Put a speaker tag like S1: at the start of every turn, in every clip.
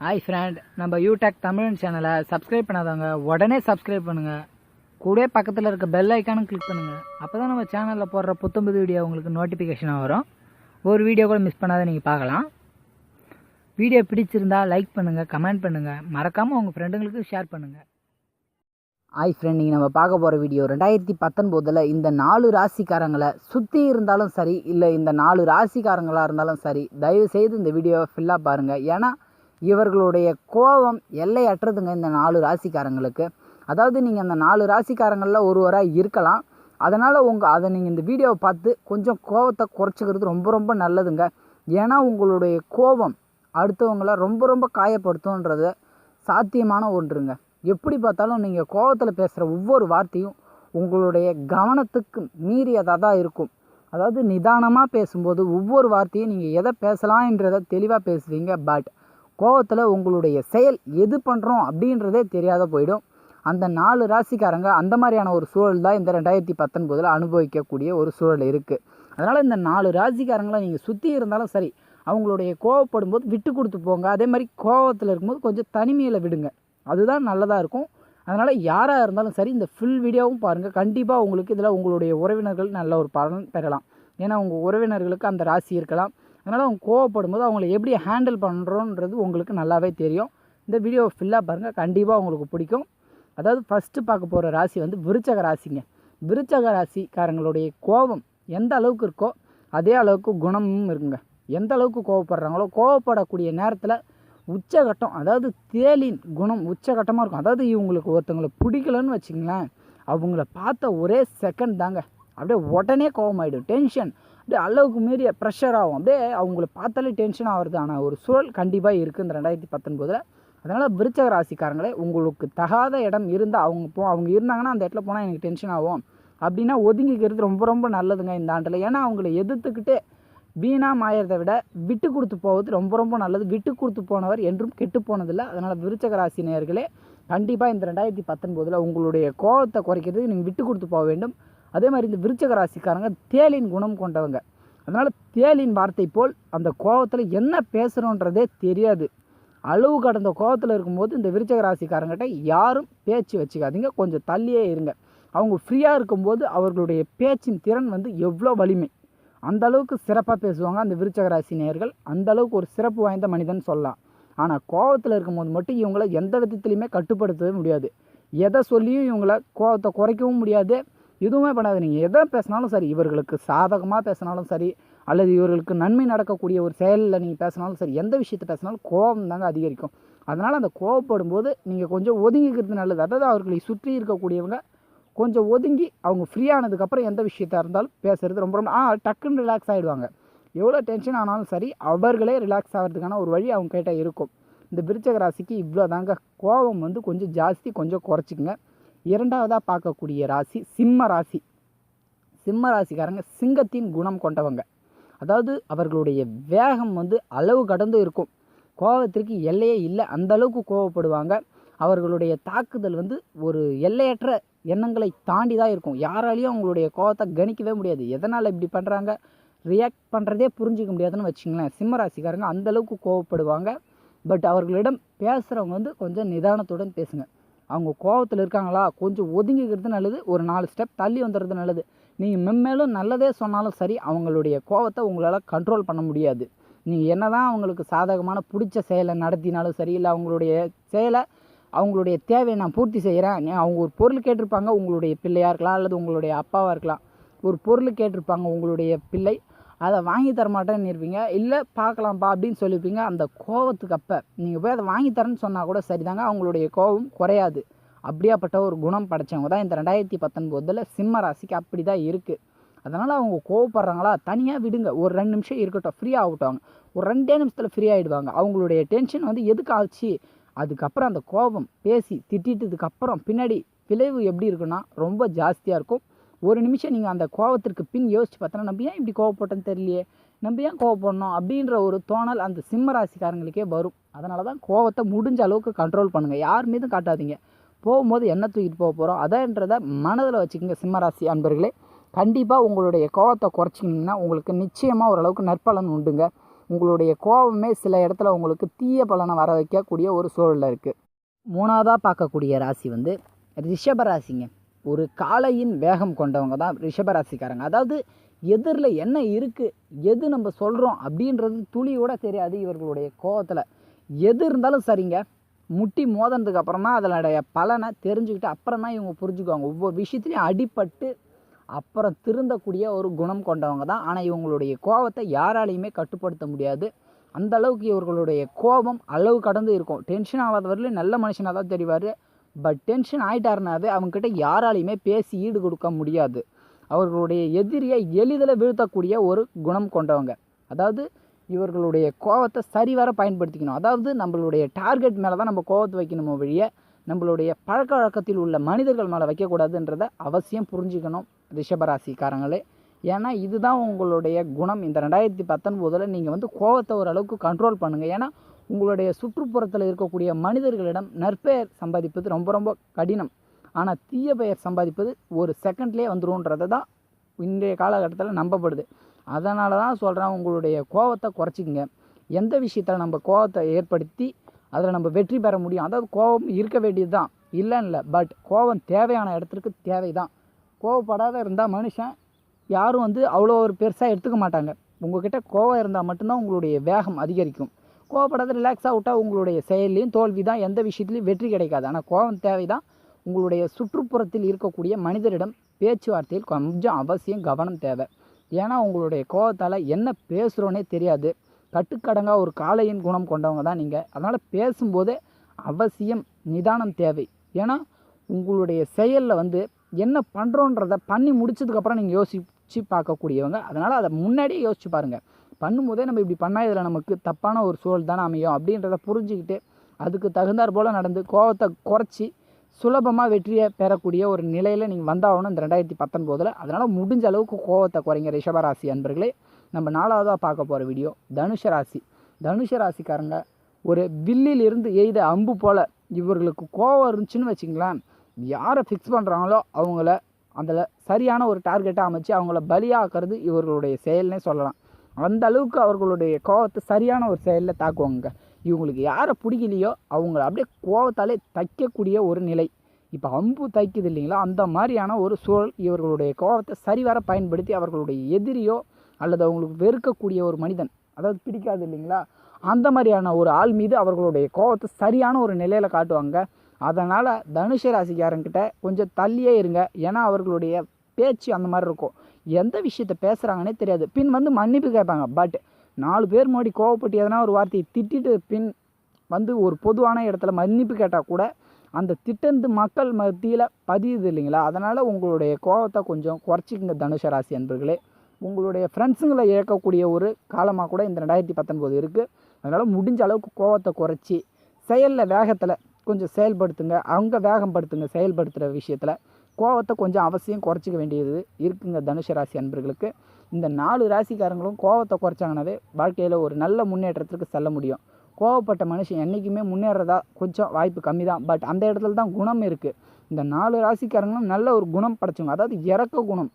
S1: Hi friend நம்ம யூடெக் தமிழ் சேனலை subscribe பண்ணாதவங்க உடனே சப்ஸ்கிரைப் பண்ணுங்கள் கூட பக்கத்தில் இருக்க பெல் ஐக்கானும் கிளிக் பண்ணுங்கள் அப்போ தான் நம்ம சேனலில் போடுற புத்தம்புது வீடியோ உங்களுக்கு நோட்டிஃபிகேஷனாக வரும். ஒரு வீடியோ கூட மிஸ் பண்ணாத நீங்கள் பார்க்கலாம். வீடியோ பிடிச்சிருந்தா லைக் பண்ணுங்கள் கமெண்ட் பண்ணுங்கள் மறக்காமல் உங்கள் ஃப்ரெண்டுங்களுக்கு ஷேர் பண்ணுங்கள்
S2: ஹாய் ஃப்ரெண்ட் நீங்கள் நம்ம பார்க்க போகிற வீடியோ ரெண்டாயிரத்தி பத்தொன்பதில் இந்த நாலு ராசிக்காரங்களை சுற்றி இருந்தாலும் சரி இல்லை இந்த நாலு ராசிக்காரங்களாக இருந்தாலும் சரி தயவு செய்து இந்த வீடியோவை ஃபுல்லாக பாருங்கள் ஏன்னா இவர்களுடைய கோபம் எல்லையற்றதுங்க இந்த நாலு ராசிக்காரங்களுக்கு. அதாவது நீங்கள் அந்த நாலு ராசிக்காரங்களில் ஒருவராக இருக்கலாம். அதனால் உங்கள் அதை நீங்கள் இந்த வீடியோவை பார்த்து கொஞ்சம் கோபத்தை குறைச்சிக்கிறது ரொம்ப ரொம்ப நல்லதுங்க. ஏன்னா உங்களுடைய கோபம் அடுத்தவங்கள ரொம்ப ரொம்ப காயப்படுத்தும்ன்றது சாத்தியமான ஒன்றுங்க. எப்படி பார்த்தாலும் நீங்கள் கோபத்தில் பேசுகிற ஒவ்வொரு வார்த்தையும் உங்களுடைய கவனத்துக்கு மீறியதாக தான் இருக்கும். அதாவது நிதானமாக பேசும்போது ஒவ்வொரு வார்த்தையும் நீங்கள் எதை பேசலாம்ன்றதை தெளிவாக பேசுவீங்க. பட் கோவத்தில் உங்களுடைய செயல் எது பண்ணுறோம் அப்படின்றதே தெரியாத போயிடும். அந்த நாலு ராசிக்காரங்க அந்த மாதிரியான ஒரு சூழல் தான் இந்த ரெண்டாயிரத்தி பத்தொன்பதில் அனுபவிக்கக்கூடிய ஒரு சூழல் இருக்குது அதனால் இந்த நாலு ராசிக்காரங்களை நீங்கள் சுற்றி இருந்தாலும் சரி அவங்களுடைய கோவப்படும் போது விட்டு கொடுத்து போங்க. அதே மாதிரி கோவத்தில் இருக்கும்போது கொஞ்சம் தனிமையில் விடுங்க. அதுதான் நல்லதாக இருக்கும். அதனால் யாராக இருந்தாலும் சரி இந்த ஃபுல் வீடியோவும் பாருங்கள் கண்டிப்பாக உங்களுக்கு இதில் உங்களுடைய உறவினர்கள் நல்ல ஒரு பலன் பெறலாம். ஏன்னா உங்கள் உறவினர்களுக்கு அந்த ராசி இருக்கலாம். அதனால் அவங்க கோவப்படும் போது அவங்கள எப்படி ஹேண்டில் பண்ணுறோன்றது உங்களுக்கு நல்லாவே தெரியும். இந்த வீடியோவை ஃபுல்லாக பாருங்கள் கண்டிப்பாக உங்களுக்கு பிடிக்கும். அதாவது ஃபஸ்ட்டு பார்க்க போகிற ராசி வந்து விருச்சக ராசிங்க. விருச்சக ராசிக்காரங்களுடைய கோபம் எந்த அளவுக்கு இருக்கோ அதே அளவுக்கு குணமும் இருக்குங்க. எந்த அளவுக்கு கோவப்படுறாங்களோ கோவப்படக்கூடிய நேரத்தில் உச்சகட்டம் அதாவது தேலின் குணம் உச்சகட்டமாக இருக்கும். அதாவது இவங்களுக்கு ஒருத்தவங்களை பிடிக்கலன்னு வச்சுங்களேன் அவங்கள பார்த்த ஒரே செகண்ட் தாங்க. அப்படியே உடனே கோவமாயிடும் டென்ஷன் அப்படியே அளவுக்கு மீறிய ப்ரெஷர் ஆகும். அப்படியே அவங்கள பார்த்தாலே டென்ஷன் ஆகிறது ஆனால் ஒரு சூழல் கண்டிப்பாக இருக்குது இந்த ரெண்டாயிரத்தி பத்தொன்பதில். அதனால் விருச்சக ராசிக்காரங்களே உங்களுக்கு தகாத இடம் இருந்தால் அவங்க போ அவங்க இருந்தாங்கன்னா அந்த இடத்துல போனால் எனக்கு டென்ஷன் ஆகும். அப்படின்னா ஒதுங்கிக்கிறது ரொம்ப ரொம்ப நல்லதுங்க இந்த ஆண்டில். ஏன்னா அவங்கள எதிர்த்துக்கிட்டு வீணாக மாயறதை விட விட்டு கொடுத்து போவது ரொம்ப ரொம்ப நல்லது. விட்டு கொடுத்து போனவர் என்றும் கெட்டு போனதில்லை. அதனால் விருச்சக ராசி நேர்களே கண்டிப்பாக இந்த ரெண்டாயிரத்தி பத்தொன்பதில் உங்களுடைய கோபத்தை குறைக்கிறதுக்கு நீங்கள் விட்டு கொடுத்து போக வேண்டும். அதே மாதிரி இந்த விருச்சக ராசிக்காரங்க தேலின் குணம் கொண்டவங்க. அதனால் தேலின் வார்த்தை போல் அந்த கோபத்தில் என்ன பேசுகிறோன்றதே தெரியாது. அளவு கடந்த கோபத்தில் இருக்கும்போது இந்த விருச்சக ராசிக்காரங்கிட்ட யாரும் பேச்சு வச்சுக்காதீங்க. கொஞ்சம் தள்ளியே இருங்க. அவங்க ஃப்ரீயாக இருக்கும்போது அவர்களுடைய பேச்சின் திறன் வந்து எவ்வளோ வலிமை. அந்த அளவுக்கு சிறப்பாக பேசுவாங்க அந்த விருச்சக ராசி நேயர்கள். அந்த அளவுக்கு ஒரு சிறப்பு வாய்ந்த மனிதன் சொல்லலாம். ஆனால் கோவத்தில் இருக்கும்போது மட்டும் இவங்களை எந்த விதத்துலையுமே கட்டுப்படுத்தவே முடியாது. எதை சொல்லியும் இவங்களை கோவத்தை குறைக்கவும் முடியாது. எதுவுமே பண்ணாது நீங்கள் எதை பேசினாலும் சரி இவர்களுக்கு சாதகமாக பேசினாலும் சரி அல்லது இவர்களுக்கு நன்மை நடக்கக்கூடிய ஒரு செயலில் நீங்கள் பேசினாலும் சரி எந்த விஷயத்தை பேசினாலும் கோபம் தாங்க அதிகரிக்கும். அதனால் அந்த கோவப்படும் போது நீங்கள் கொஞ்சம் ஒதுங்கிக்கிறது நல்லது. அதாவது அவர்களை சுற்றி இருக்கக்கூடியவங்க கொஞ்சம் ஒதுங்கி அவங்க ஃப்ரீயானதுக்கப்புறம் எந்த விஷயத்தாக இருந்தாலும் பேசுகிறது ரொம்ப ரொம்ப ஆ டக்குன்னு ரிலாக்ஸ் ஆகிடுவாங்க எவ்வளோ டென்ஷன் ஆனாலும் சரி அவர்களே ரிலாக்ஸ் ஆகிறதுக்கான ஒரு வழி அவங்க கேட்டால் இருக்கும். இந்த விருச்சக ராசிக்கு இவ்வளோ தாங்க கோபம் வந்து கொஞ்சம் ஜாஸ்தி கொஞ்சம் குறைச்சிக்கங்க. இரண்டாவதாக பார்க்கக்கூடிய ராசி சிம்ம ராசி. சிம்ம ராசிக்காரங்க சிங்கத்தின் குணம் கொண்டவங்க. அதாவது அவர்களுடைய வேகம் வந்து அளவு கடந்து இருக்கும். கோபத்திற்கு எல்லையே இல்லை. அந்த அளவுக்கு கோவப்படுவாங்க அவர்களுடைய தாக்குதல் வந்து ஒரு எல்லையற்ற எண்ணங்களை தாண்டி தான் இருக்கும். யாராலையும் அவங்களுடைய கோவத்தை கணிக்கவே முடியாது. எதனால் இப்படி பண்ணுறாங்க ரியாக்ட் பண்ணுறதே புரிஞ்சிக்க முடியாதுன்னு வச்சுங்களேன் சிம்ம ராசிக்காரங்க அந்த அளவுக்கு கோவப்படுவாங்க பட் அவர்களிடம் பேசுகிறவங்க வந்து கொஞ்சம் நிதானத்துடன் பேசுங்க. அவங்க கோவத்தில் இருக்காங்களா? கொஞ்சம் ஒதுங்கிக்கிறது நல்லது. ஒரு நாலு ஸ்டெப் தள்ளி வந்துடுறது நல்லது. நீங்கள் மென்மேலும் நல்லதே சொன்னாலும் சரி அவங்களுடைய கோவத்தை உங்களால் கண்ட்ரோல் பண்ண முடியாது. நீங்கள் என்ன தான் அவங்களுக்கு சாதகமான பிடிச்ச செயலை நடத்தினாலும் சரி இல்லை அவங்களுடைய செயலை அவங்களுடைய தேவையை நான் பூர்த்தி செய்கிறேன் அவங்க ஒரு பொருள் கேட்டிருப்பாங்க உங்களுடைய பிள்ளையாக இருக்கலாம் அல்லது உங்களுடைய அப்பாவாக இருக்கலாம். ஒரு பொருள் கேட்டிருப்பாங்க உங்களுடைய பிள்ளை. அதை வாங்கி தர மாட்டேன்னு இருப்பீங்க. இல்லை பார்க்கலாம்ப்பா அப்படின்னு சொல்லியிருப்பீங்க அந்த கோவத்துக்கு அப்போ நீங்கள் போய் அதை வாங்கி தரேன்னு சொன்னால் கூட சரிதாங்க அவங்களுடைய கோபம் குறையாது. அப்படியாப்பட்ட ஒரு குணம் படைச்சவங்க தான் இந்த ரெண்டாயிரத்தி பத்தொன்பதில் சிம்ம ராசிக்கு அப்படி தான் இருக்குது அதனால் அவங்க கோவப்படுறாங்களா தனியாக விடுங்க. ஒரு ரெண்டு நிமிஷம் இருக்கட்டும் ஃப்ரீ ஆகட்டும். ஒரு ரெண்டே நிமிஷத்தில் ஃப்ரீ ஆகிடுவாங்க அவங்களுடைய டென்ஷன் வந்து எதுக்கு ஆச்சு? அதுக்கப்புறம் அந்த கோபம் பேசி திட்டிட்டதுக்கப்புறம் பின்னாடி விளைவு எப்படி இருக்குன்னா ரொம்ப ஜாஸ்தியாக இருக்கும். ஒரு நிமிஷம் நீங்கள் அந்த கோவத்திற்கு பின் யோசிச்சு பார்த்தோன்னா நம்ம ஏன் இப்படி கோவப்பட்டோன்னு தெரியலையே? நம்ம ஏன் கோவப்படணும்? அப்படின்ற ஒரு தோணல் அந்த சிம்ம ராசிக்காரங்களுக்கே வரும். அதனால தான் கோவத்தை முடிஞ்ச அளவுக்கு கண்ட்ரோல் பண்ணுங்கள் யார் மீதும் காட்டாதீங்க. போகும்போது என்ன தூக்கிட்டு போக போகிறோம் அதைன்றதை மனதில் வச்சுக்கோங்க சிம்மராசி அன்பர்களே. கண்டிப்பாக உங்களுடைய கோவத்தை குறைச்சிக்கிங்கன்னா உங்களுக்கு நிச்சயமாக ஓரளவுக்கு நற்பலன் உண்டுங்க. உங்களுடைய கோபமே சில இடத்துல உங்களுக்கு தீய பலனை வர வைக்கக்கூடிய ஒரு சூழலில் இருக்குது மூணாவதாக பார்க்கக்கூடிய ராசி வந்து ரிஷப ராசிங்க. ஒரு காளையின் வேகம் கொண்டவங்க தான் ரிஷபராசிக்காரங்க. அதாவது எதிரில் என்ன இருக்குது எது நம்ம சொல்கிறோம் அப்படின்றது துளியோட தெரியாது இவர்களுடைய கோபத்தில் எது இருந்தாலும் சரிங்க. முட்டி மோதனதுக்கு அப்புறமா தான் அதனுடைய பலனை தெரிஞ்சுக்கிட்டு அப்புறம் தான் இவங்க புரிஞ்சுக்குவாங்க. ஒவ்வொரு விஷயத்துலையும் அடிபட்டு அப்புறம் திருந்தக்கூடிய ஒரு குணம் கொண்டவங்க தான். ஆனால் இவங்களுடைய கோபத்தை யாராலையுமே கட்டுப்படுத்த முடியாது. அந்த அளவுக்கு இவர்களுடைய கோபம் அளவு கடந்து இருக்கும். டென்ஷன் ஆகாத வரையிலும் நல்ல மனுஷனாக தான் தெரிவார். பட் டென்ஷன் ஆகிட்டாருனாவே அவங்கக்கிட்ட யாராலையுமே பேசி ஈடு கொடுக்க முடியாது. அவர்களுடைய எதிரியை எளிதில் வீழ்த்தக்கூடிய ஒரு குணம் கொண்டவங்க. அதாவது இவர்களுடைய கோவத்தை சரிவர பயன்படுத்திக்கணும். அதாவது நம்மளுடைய டார்கெட் மேலே தான் நம்ம கோவத்தை வைக்கணுமோ வழிய நம்மளுடைய பழக்க வழக்கத்தில் உள்ள மனிதர்கள் மேலே வைக்கக்கூடாதுன்றதை அவசியம் புரிஞ்சுக்கணும் ரிஷபராசிக்காரங்களே. ஏன்னா இதுதான் உங்களுடைய குணம். இந்த ரெண்டாயிரத்தி பத்தொன்பதில் நீங்கள் வந்து கோவத்தை ஓரளவுக்கு கண்ட்ரோல் பண்ணுங்கள் ஏன்னா உங்களுடைய சுற்றுப்புறத்தில் இருக்கக்கூடிய மனிதர்களிடம் நற்பெயர் சம்பாதிப்பது ரொம்ப ரொம்ப கடினம். ஆனால் தீய பெயர் சம்பாதிப்பது ஒரு செகண்ட்லேயே வந்துரும்ன்றதை தான் இன்றைய காலகட்டத்தில் நம்பப்படுது. அதனால தான் சொல்கிறேன் உங்களுடைய கோவத்தை குறைச்சிக்கங்க. எந்த விஷயத்தில் நம்ம கோவத்தை ஏற்படுத்தி அதில் நம்ம வெற்றி பெற முடியும்? அதாவது கோபம் இருக்க வேண்டியது தான். இல்லைன்னு இல்லை. பட் கோபம் தேவையான இடத்துக்கு தேவை தான். கோவப்படாத இருந்தால் மனுஷன் யாரும் வந்து அவ்வளோ ஒரு பெருசாக எடுத்துக்க மாட்டாங்க. உங்கள்கிட்ட கோவம் இருந்தால் மட்டும்தான் உங்களுடைய வேகம் அதிகரிக்கும். கோவப்படாத ரிலாக்ஸாக விட்டால் உங்களுடைய செயல்லையும் தோல்வி தான் எந்த விஷயத்துலையும் வெற்றி கிடைக்காது. ஆனால் கோபம் தேவை தான் உங்களுடைய சுற்றுப்புறத்தில் இருக்கக்கூடிய மனிதரிடம் பேச்சுவார்த்தையில் கொஞ்சம் அவசியம் கவனம் தேவை. ஏன்னா உங்களுடைய கோபத்தால் என்ன பேசுகிறோன்னே தெரியாது. கட்டுக்கடங்காக ஒரு காளையின் குணம் கொண்டவங்க தான் நீங்கள் அதனால் பேசும்போது அவசியம் நிதானம் தேவை. ஏன்னா உங்களுடைய செயலில் வந்து என்ன பண்ணுறோன்றத பண்ணி முடிச்சதுக்கப்புறம் நீங்கள் யோசித்து பார்க்கக்கூடியவங்க. அதனால் அதை முன்னாடியே யோசிச்சு பாருங்கள் பண்ணும்போதே நம்ம இப்படி பண்ணால் இதில் நமக்கு தப்பான ஒரு சூழல் தானே அமையும் அப்படின்றத புரிஞ்சுக்கிட்டு அதுக்கு தகுந்தாற் போல் நடந்து கோவத்தை குறைச்சி சுலபமாக வெற்றியை பெறக்கூடிய ஒரு நிலையில் நீங்கள் வந்தாகணும் இந்த ரெண்டாயிரத்தி பத்தொன்பதில். அதனால் முடிஞ்ச அளவுக்கு கோவத்தை குறைங்க ரிஷபராசி அன்பர்களே. நம்ம நாலாவதாக பார்க்க போகிற வீடியோ தனுஷ ராசி. தனுஷ ராசிக்காரங்க ஒரு வில்லிலிருந்து எய்த அம்பு போல் இவர்களுக்கு கோவம் இருந்துச்சுன்னு வச்சுங்களேன் யாரை ஃபிக்ஸ் பண்ணுறாங்களோ அவங்கள அதில் சரியான ஒரு டார்கெட்டாக அமைச்சு அவங்கள பலியாக்குறது இவர்களுடைய செயல்னே சொல்லலாம். அந்த அளவுக்கு அவர்களுடைய கோவத்தை சரியான ஒரு செயலில் தாக்குவாங்க இவங்களுக்கு யாரை பிடிக்கலையோ அவங்கள அப்படியே கோவத்தாலே தைக்கக்கூடிய ஒரு நிலை. இப்போ அம்பு தைக்குது இல்லைங்களா? அந்த மாதிரியான ஒரு சூழல் இவர்களுடைய கோவத்தை சரிவர பயன்படுத்தி அவர்களுடைய எதிரியோ அல்லது அவங்களுக்கு வெறுக்கக்கூடிய ஒரு மனிதன் அதாவது பிடிக்காது இல்லைங்களா? அந்த மாதிரியான ஒரு ஆள் மீது அவர்களுடைய கோவத்தை சரியான ஒரு நிலையில் காட்டுவாங்க. அதனால் தனுஷ ராசிக்காரங்கிட்ட கொஞ்சம் தள்ளியே இருங்க. ஏன்னா அவர்களுடைய பேச்சு அந்த மாதிரி இருக்கும். எந்த விஷயத்த பேசுகிறாங்கன்னே தெரியாது. பின் வந்து மன்னிப்பு கேட்பாங்க. பட் நாலு பேர் முன்னாடி கோவப்பட்டு எதனா ஒரு வார்த்தையை திட்டிட்டு பின் வந்து ஒரு பொதுவான இடத்துல மன்னிப்பு கேட்டால் கூட அந்த திட்டந்து மக்கள் மத்தியில் பதியுது இல்லைங்களா? அதனால் உங்களுடைய கோவத்தை கொஞ்சம் குறைச்சிக்கங்க தனுஷ ராசி அன்பர்களே. உங்களுடைய ஃப்ரெண்ட்ஸுங்களை இழக்கக்கூடிய ஒரு காலமாக கூட இந்த ரெண்டாயிரத்தி பத்தொன்பது இருக்குது அதனால் முடிஞ்ச அளவுக்கு கோவத்தை குறைச்சி செயலில் வேகத்தில் கொஞ்சம் செயல்படுத்துங்க. அவங்க வேகம் படுத்துங்க செயல்படுத்துகிற விஷயத்தில். கோவத்தை கொஞ்சம் அவசியம் குறைச்சிக்க வேண்டியது இருக்குங்க தனுஷ ராசி அன்பர்களுக்கு. இந்த நாலு ராசிக்காரங்களும் கோவத்தை குறைச்சாங்கனாவே வாழ்க்கையில் ஒரு நல்ல முன்னேற்றத்திற்கு செல்ல முடியும். கோவப்பட்ட மனுஷன் என்றைக்குமே முன்னேறதா கொஞ்சம் வாய்ப்பு கம்மி தான் பட் அந்த இடத்துல தான் குணம் இருக்குது இந்த நாலு ராசிக்காரங்களும் நல்ல ஒரு குணம் படைச்சவங்க. அதாவது இறக்க குணம்.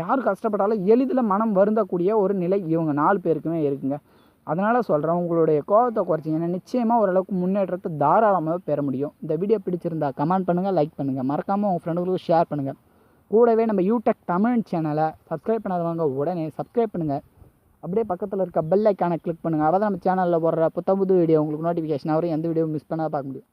S2: யார் கஷ்டப்பட்டாலும் எளிதில் மனம் வருந்தக்கூடிய ஒரு நிலை இவங்க நாலு பேருக்குமே இருக்குங்க. அதனால் சொல்கிறேன் உங்களுடைய கோவத்தை குறைச்சிங்கன்னா நிச்சயமாக ஓரளவுக்கு முன்னேற்றத்தை தாராளமாக பெற முடியும். இந்த வீடியோ பிடிச்சிருந்தா கமெண்ட் பண்ணுங்கள் லைக் பண்ணுங்கள் மறக்காமல் உங்கள் ஃப்ரெண்டுகளுக்கு ஷேர் பண்ணுங்கள் கூடவே நம்ம யூடெக் தமிழ் சேனலை சப்ஸ்கிரைப் பண்ணாதவங்க உடனே சப்ஸ்கிரைப் பண்ணுங்கள் அப்படியே பக்கத்தில் இருக்க பெல் ஐக்கானை கிளிக் பண்ணுங்கள் அப்போ தான் நம்ம சேனலில் போடுற புத்த புது வீடியோ உங்களுக்கு நோட்டிஃபிகேஷன் வரும். எந்த வீடியோ மிஸ் பண்ணால் பார்க்க முடியும்.